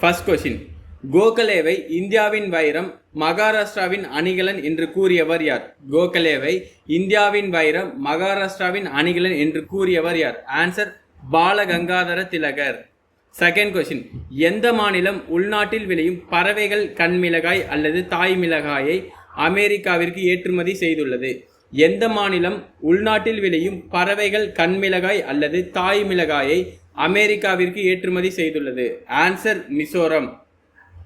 First question கோகலேவை இந்தியாவின் வைரம் மகாராஷ்டிராவின் அணிகலன் என்று கூறியவர் யார்? கோகலேவை இந்தியாவின் வைரம் மகாராஷ்டிராவின் அணிகலன் என்று கூறியவர் யார்? ஆன்சர் பாலகங்காதர திலகர். செகண்ட் கொஸ்டின் எந்த மாநிலம் உள்நாட்டில் விளையும் பறவைகள் கண்மிளகாய் அல்லது தாய் மிளகாயை அமெரிக்காவிற்கு ஏற்றுமதி செய்துள்ளது? எந்த மாநிலம் உள்நாட்டில் விளையும் பறவைகள் கண்மிளகாய் அல்லது தாய் மிளகாயை அமெரிக்காவிற்கு ஏற்றுமதி செய்துள்ளது. ஆன்சர் மிசோரம்.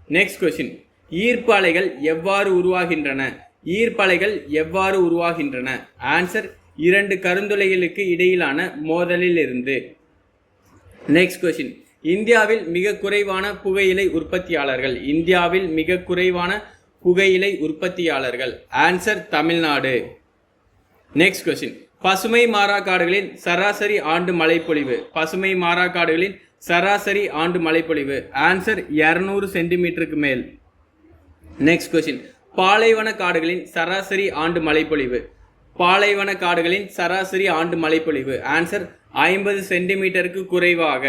நெக்ஸ்ட் கொஸ்டின் ஈர்ப்பு அலைகள் எவ்வாறு உருவாகின்றன? ஈர்ப்பலைகள் எவ்வாறு உருவாகின்றன? ஆன்சர் இரண்டு கருந்துளைகளுக்கு இடையிலான மோதலில் இருந்து நெக்ஸ்ட் கொஸ்டின் இந்தியாவில் மிக குறைவான புகையிலை உற்பத்தியாளர்கள். இந்தியாவில் மிக குறைவான புகையிலை உற்பத்தியாளர்கள். ஆன்சர் தமிழ்நாடு. நெக்ஸ்ட் கொஸ்டின் பசுமை மாறா காடுகளின் சராசரி ஆண்டு மழைப்பொழிவு. பசுமை மாறா காடுகளின் சராசரி ஆண்டு மழைப்பொழிவு. ஆன்சர் இரநூறு சென்டிமீட்டருக்கு மேல். நெக்ஸ்ட் கொஸ்டின் பாலைவன காடுகளின் சராசரி ஆண்டு மழைப்பொழிவு. பாலைவன காடுகளின் சராசரி ஆண்டு மழைப்பொழிவு. ஆன்சர் ஐம்பது சென்டிமீட்டருக்கு குறைவாக.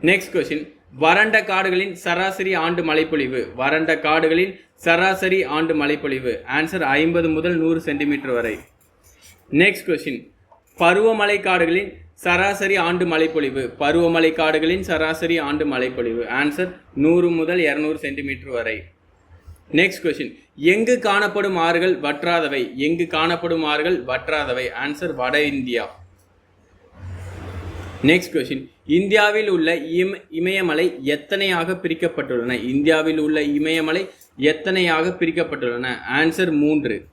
நெக்ஸ்ட் கொஸ்டின் வறண்ட காடுகளின் சராசரி ஆண்டு மழைப்பொழிவு. வறண்ட காடுகளின் சராசரி ஆண்டு மழைப்பொழிவு. ஆன்சர் ஐம்பது முதல் நூறு சென்டிமீட்டர் வரை. நெக்ஸ்ட் கொஸ்டின் பருவமழை காடுகளின் சராசரி ஆண்டு மழைப்பொழிவு. பருவமழை காடுகளின் சராசரி ஆண்டு மழைப்பொழிவு. ஆன்சர் நூறு முதல் இரநூறு சென்டிமீட்டர் வரை. நெக்ஸ்ட் கொஸ்டின் எங்கு காணப்படும் ஆறுகள் வற்றாதவை? எங்கு காணப்படும் ஆறுகள் வற்றாதவை? ஆன்சர் வட இந்தியா. நெக்ஸ்ட் கொஸ்டின் இந்தியாவில் உள்ள இம இமயமலை எத்தனையாக பிரிக்கப்பட்டுள்ளன? இந்தியாவில் உள்ள இமயமலை எத்தனையாக பிரிக்கப்பட்டுள்ளன? ஆன்சர் மூன்று.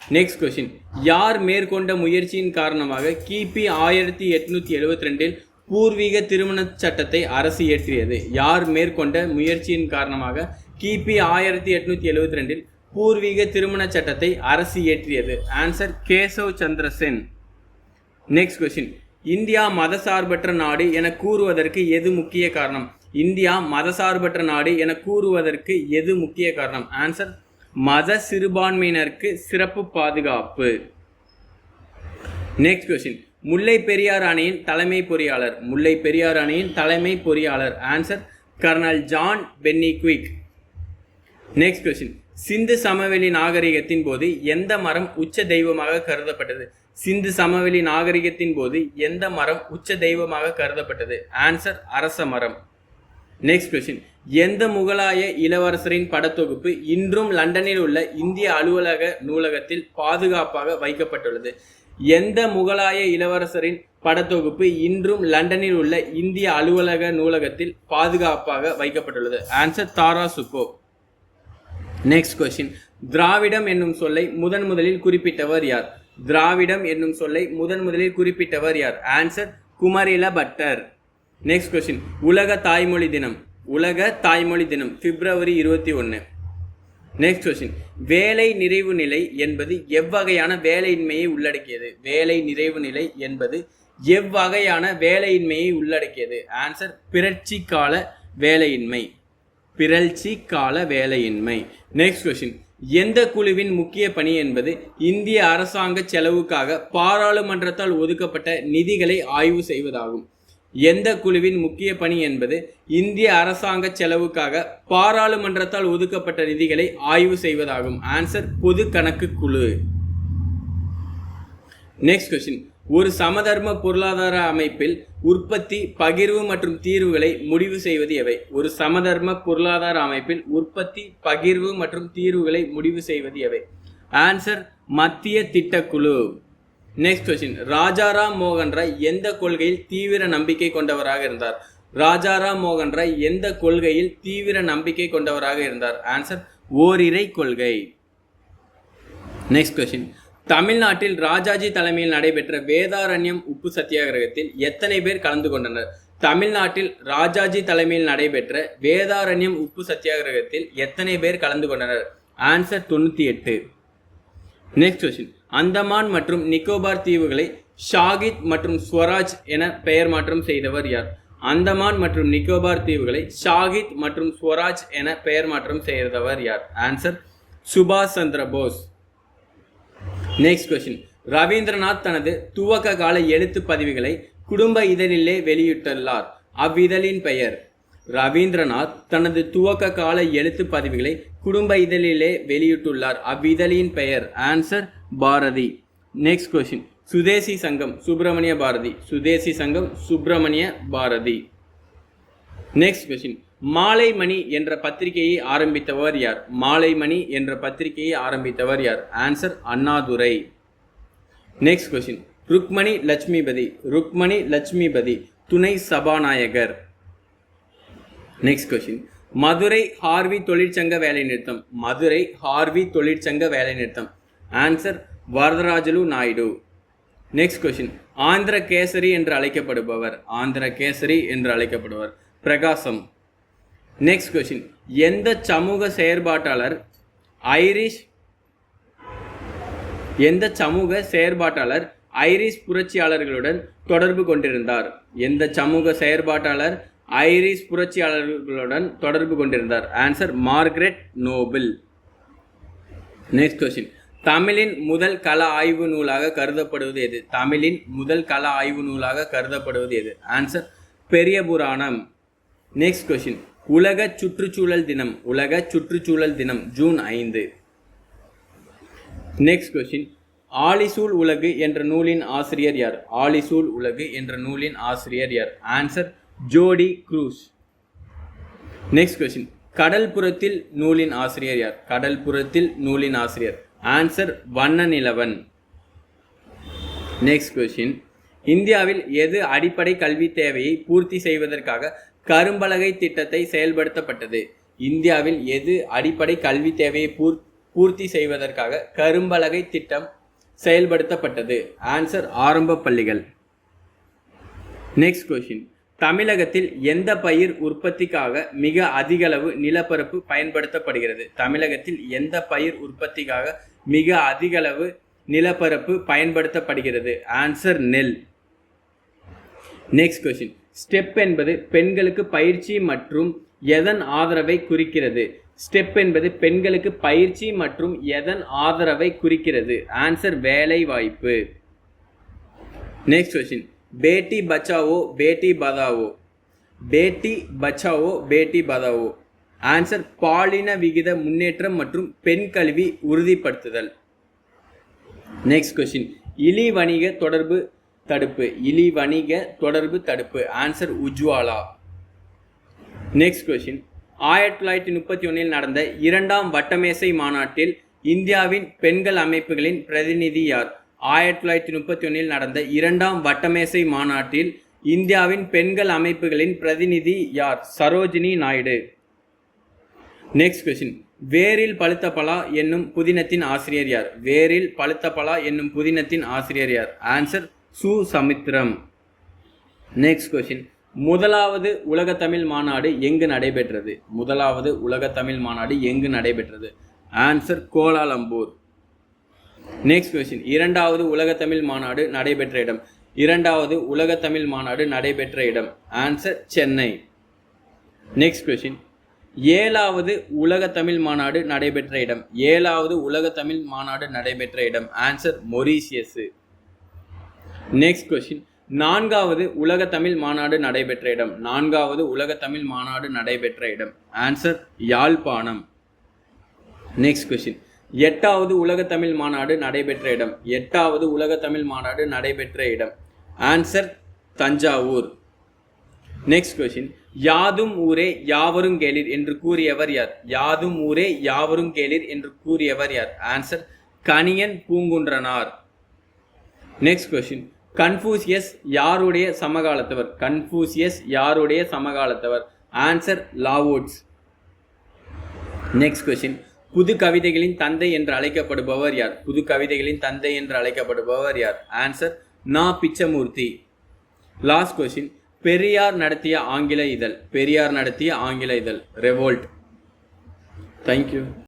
நெக்ஸ்ட் கொஸ்டின் யார் மேற்கொண்ட முயற்சியின் காரணமாக கிபி ஆயிரத்தி எட்நூத்தி எழுபத்தி ரெண்டில் பூர்வீக திருமண சட்டத்தை அரசு இயற்றியது? யார் மேற்கொண்ட முயற்சியின் காரணமாக கிபி ஆயிரத்தி எட்நூத்தி எழுபத்தி ரெண்டில் பூர்வீக திருமண சட்டத்தை அரசு இயற்றியது? Answer Keshav Chandra Sen next question India மதசார்பற்ற நாடு என கூறுவதற்கு எது முக்கிய காரணம்? இந்தியா மதசார்பற்ற நாடு என கூறுவதற்கு எது முக்கிய காரணம்? ஆன்சர் மத சிறுபான்மையினருக்கு சிறப்பு பாதுகாப்பு. நெக்ஸ்ட் கொஸ்டின் முல்லை பெரியார் அணையின் தலைமை பொறியாளர். முல்லை பெரியார் அணையின் தலைமை பொறியாளர். Answer colonel John Pennycuick next question Sindhu சமவெளி நாகரிகத்தின் போது எந்த மரம் உச்ச தெய்வமாக கருதப்பட்டது? சிந்து சமவெளி நாகரிகத்தின் போது எந்த மரம் உச்ச தெய்வமாக கருதப்பட்டது? ஆன்சர் அரச மரம். நெக்ஸ்ட் கொஸ்டின் எந்த முகலாய இளவரசரின் படத்தொகுப்பு இன்றும் லண்டனில் உள்ள இந்திய அலுவலக நூலகத்தில் பாதுகாப்பாக வைக்கப்பட்டுள்ளது? எந்த முகலாய இளவரசரின் படத்தொகுப்பு இன்றும் லண்டனில் உள்ள இந்திய அலுவலக நூலகத்தில் பாதுகாப்பாக வைக்கப்பட்டுள்ளது? Answer Dara Shukoh next question திராவிடம் என்னும் சொல்லை முதன் முதலில் குறிப்பிட்டவர் யார்? திராவிடம் என்னும் சொல்லை முதன் முதலில் குறிப்பிட்டவர் யார்? Answer Kumarila butter next question உலக தாய்மொழி தினம். உலக தாய்மொழி தினம் பிப்ரவரி இருபத்தி ஒன்று நெக்ஸ்ட் கொஸ்டின் வேலை நிறைவு நிலை என்பது எவ்வகையான வேலையின்மையை உள்ளடக்கியது? வேலை நிறைவு நிலை என்பது எவ்வகையான வேலையின்மையை உள்ளடக்கியது? ஆன்சர் பிறட்சி கால வேலையின்மை. பிறழ்ச்சி கால வேலையின்மை. நெக்ஸ்ட் கொஸ்டின் எந்த குழுவின் முக்கிய பணி என்பது இந்திய அரசாங்க செலவுக்காக பாராளுமன்றத்தால் ஒதுக்கப்பட்ட நிதிகளை ஆய்வு செய்வதாகும்? எந்த குழுவின் முக்கிய பணி என்பது இந்திய அரசாங்க செலவுக்காக பாராளுமன்றத்தால் ஒதுக்கப்பட்ட நிதிகளை ஆய்வு செய்வதாகும். ஆன்சர் பொது கணக்கு குழு. நெக்ஸ்ட் கொஸ்டின் ஒரு சமதர்ம பொருளாதார அமைப்பில் உற்பத்தி பகிர்வு மற்றும் தீர்வுகளை முடிவு செய்வது எவை? ஒரு சமதர்ம பொருளாதார அமைப்பில் உற்பத்தி பகிர்வு மற்றும் தீர்வுகளை முடிவு செய்வது எவை? ஆன்சர் மத்திய திட்டக்குழு. நெக்ஸ்ட் கொஸ்டின் ராஜாராம் மோகன் ராய் எந்த கொள்கையில் தீவிர நம்பிக்கை கொண்டவராக இருந்தார்? ராஜாராம் மோகன் ராய் எந்த கொள்கையில் தீவிர நம்பிக்கை கொண்டவராக இருந்தார்? ஆன்சர் ஓரிரை கொள்கை. நெக்ஸ்ட் கொஸ்டின் தமிழ்நாட்டில் ராஜாஜி தலைமையில் நடைபெற்ற வேதாரண்யம் உப்பு சத்தியாகிரகத்தில் எத்தனை பேர் கலந்து கொண்டனர்? தமிழ்நாட்டில் ராஜாஜி தலைமையில் நடைபெற்ற வேதாரண்யம் உப்பு சத்தியாகிரகத்தில் எத்தனை பேர் கலந்து கொண்டனர்? ஆன்சர் தொண்ணூற்றி எட்டு. நெக்ஸ்ட் கொஸ்டின் அந்தமான் மற்றும் நிக்கோபார் தீவுகளை ஷாகித் மற்றும் ஸ்வராஜ் என பெயர் மாற்றம் செய்தவர் யார்? அந்தமான் மற்றும் நிக்கோபார் தீவுகளை ஷாகித் மற்றும் ஸ்வராஜ் என பெயர் மாற்றம் செய்தவர் யார்? ஆன்சர் சுபாஷ் சந்திர போஸ். நெக்ஸ்ட் கொஸ்டின் ரவீந்திரநாத் தனது துவக்க கால எழுத்து பதிவுகளை குடும்ப இதழிலே வெளியிட்டுள்ளார். அவ்விதழின் பெயர் ரவீந்திரநாத் தனது துவக்க கால எழுத்து பதிவுகளை குடும்ப இதழிலே வெளியிட்டுள்ளார். அவ்விதழின் பெயர் answer Bharathi. Next question Swadeshi Sangam Subramania Bharathi. சுதேசி சங்கம் சுப்பிரமணிய பாரதி. நெக்ஸ்ட் கொஸ்டின் மாலை மணி என்ற பத்திரிகையை ஆரம்பித்தவர் யார்? மாலை மணி என்ற பத்திரிகையை ஆரம்பித்தவர் யார்? Answer Annadurai. Next question Rukmini Lakshmipathi Rukmini Lakshmipathi துணை சபாநாயகர். நெக்ஸ்ட் கொஸ்டின் மதுரை ஹார்வி தொழிற்சங்க வேலைநிறுத்தம். மதுரை ஹார்வி தொழிற்சங்க வேலைநிறுத்தம். Answer Varadarajulu Naidu. Next question Andhra Kesari என்று அழைக்கப்படுபவர். ஆந்திர கேசரி என்று அழைக்கப்படுவர். பிரகாசம். நெக்ஸ்ட் கொஷின் எந்த சமூக செயற்பாட்டாளர் ஐரிஷ் எந்த சமூக செயற்பாட்டாளர் ஐரிஷ் புரட்சியாளர்களுடன் தொடர்பு கொண்டிருந்தார்? எந்த சமூக செயற்பாட்டாளர் ஐரிஷ் புரட்சியாளர்களுடன் தொடர்பு கொண்டிருந்தார்? Answer Margaret Noble next question தமிழின் முதல் கல ஆய்வு நூலாக கருதப்படுவது எது? தமிழின் முதல் கல ஆய்வு நூலாக கருதப்படுவது எது? ஆன்சர் பெரிய புராணம். நெக்ஸ்ட் கொஷின் உலக சுற்றுச்சூழல் தினம். உலக சுற்றுச்சூழல் தினம் ஜூன் ஐந்து. நெக்ஸ்ட் கொஷின் ஆலிசூல் உலகு என்ற நூலின் ஆசிரியர் யார்? ஆலிசூல் உலகு என்ற நூலின் ஆசிரியர் யார்? ஆன்சர் ஜோடி குரூஸ். நெக்ஸ்ட் கொஷின் கடல்புறத்தில் நூலின் ஆசிரியர் யார்? கடல்புறத்தில் நூலின் ஆசிரியர். ஆன்சர் வண்ண நிலவன் நெக்ஸ்ட் கொஷின் இந்தியாவில் எது அடிப்படை கல்வி தேவையை பூர்த்தி செய்வதற்காக கரும்பலகை திட்டத்தை செயல்படுத்தப்பட்டது? இந்தியாவில் எது அடிப்படை கல்வி தேவையை பூர் பூர்த்தி செய்வதற்காக கரும்பலகை திட்டம் செயல்படுத்தப்பட்டது? ஆன்சர் ஆரம்ப பள்ளிகள். நெக்ஸ்ட் கொஷின் தமிழகத்தில் எந்த பயிர் உற்பத்திக்காக மிக அதிகளவு நிலப்பரப்பு பயன்படுத்தப்படுகிறது? தமிழகத்தில் எந்த பயிர் உற்பத்திக்காக மிக அதிகளவு நிலப்பரப்பு பயன்படுத்தப்படுகிறது? ஆன்சர் நெல் நெக்ஸ்ட் கொஸ்டின் ஸ்டெப் என்பது பெண்களுக்கு பயிற்சி மற்றும் எதன் ஆதரவை குறிக்கிறது? ஸ்டெப் என்பது பெண்களுக்கு பயிற்சி மற்றும் எதன் ஆதரவை குறிக்கிறது? ஆன்சர் வேலை வாய்ப்பு நெக்ஸ்ட் கொஸ்டின் பேட்டி பச்சாவோ பேட்டி பதாவோ பேட்டி பச்சாவோ பேட்டி பதாவோ ஆன்சர் பாலின விகித முன்னேற்றம் மற்றும் பெண் கல்வி உறுதிப்படுத்துதல். நெக்ஸ்ட் கொஸ்டின் இலி வணிக தொடர்பு தடுப்பு. இலி வணிக தொடர்பு தடுப்பு. ஆன்சர் உஜ்வாலா. நெக்ஸ்ட் கொஸ்டின் ஆயிரத்தி தொள்ளாயிரத்தி முப்பத்தி ஒன்றில் நடந்த இரண்டாம் வட்டமேசை மாநாட்டில் இந்தியாவின் பெண்கள் அமைப்புகளின் பிரதிநிதி யார்? ஆயிரத்தி தொள்ளாயிரத்தி முப்பத்தி ஒன்றில் நடந்த இரண்டாம் வட்டமேசை மாநாட்டில் இந்தியாவின் பெண்கள் அமைப்புகளின் பிரதிநிதி யார்? சரோஜினி நாயுடு. நெக்ஸ்ட் கொஸ்டின் வேரில் பழுத்த பலா என்னும் புதினத்தின் ஆசிரியர் யார்? வேரில் பழுத்த பலா என்னும் புதினத்தின் ஆசிரியர் யார்? ஆன்சர் சு சமித்ரம் நெக்ஸ்ட் கொஸ்டின் முதலாவது உலக தமிழ் மாநாடு எங்கு நடைபெற்றது? முதலாவது உலக தமிழ் மாநாடு எங்கு நடைபெற்றது? Answer Kuala Lumpur. நெக்ஸ்ட் கொஸ்டின் இரண்டாவது உலக தமிழ் மாநாடு நடைபெற்ற இடம். இரண்டாவது உலக தமிழ் மாநாடு நடைபெற்ற இடம். ஆன்சர் சென்னை நெக்ஸ்ட் கொஸ்டின் ஏழாவது உலக தமிழ் மாநாடு நடைபெற்ற இடம். ஏழாவது உலக தமிழ் மாநாடு நடைபெற்ற இடம். ஆன்சர் மொரீசியஸ் நெக்ஸ்ட் கொஸ்டின் நான்காவது உலக தமிழ் மாநாடு நடைபெற்ற இடம். நான்காவது உலக தமிழ் மாநாடு நடைபெற்ற இடம். ஆன்சர் யாழ்ப்பாணம். நெக்ஸ்ட் கொஸ்டின் எட்டாவது உலக தமிழ் மாநாடு நடைபெற்ற இடம். எட்டாவது உலக தமிழ் மாநாடு நடைபெற்ற இடம். ஆன்சர் தஞ்சாவூர். நெக்ஸ்ட் கொஸ்டின் யாதும் ஊரே யாவரும் கேளிர் என்று கூறியவர் யார்? யாதும் ஊரே யாவரும் கேளிர் என்று கூறியவர் யார்? Answer Kaniyan Poongundranar. Next question Confucius யாருடைய சமகாலத்தவர்? கன்ஃபூசியஸ் யாருடைய சமகாலத்தவர்? ஆன்சர் லாவோட்ஸ் நெக்ஸ்ட் கொஸ்டின் புது கவிதைகளின் தந்தை என்று அழைக்கப்படுபவர் யார்? புது கவிதைகளின் தந்தை என்று அழைக்கப்படுபவர் யார்? ஆன்சர் நா பிச்சமூர்த்தி. லாஸ்ட் கொஸ்டின் பெரியார் நடத்திய ஆங்கில இதழ். பெரியார் நடத்திய ஆங்கில இதழ். ரெவோல்ட் தேங்க்யூ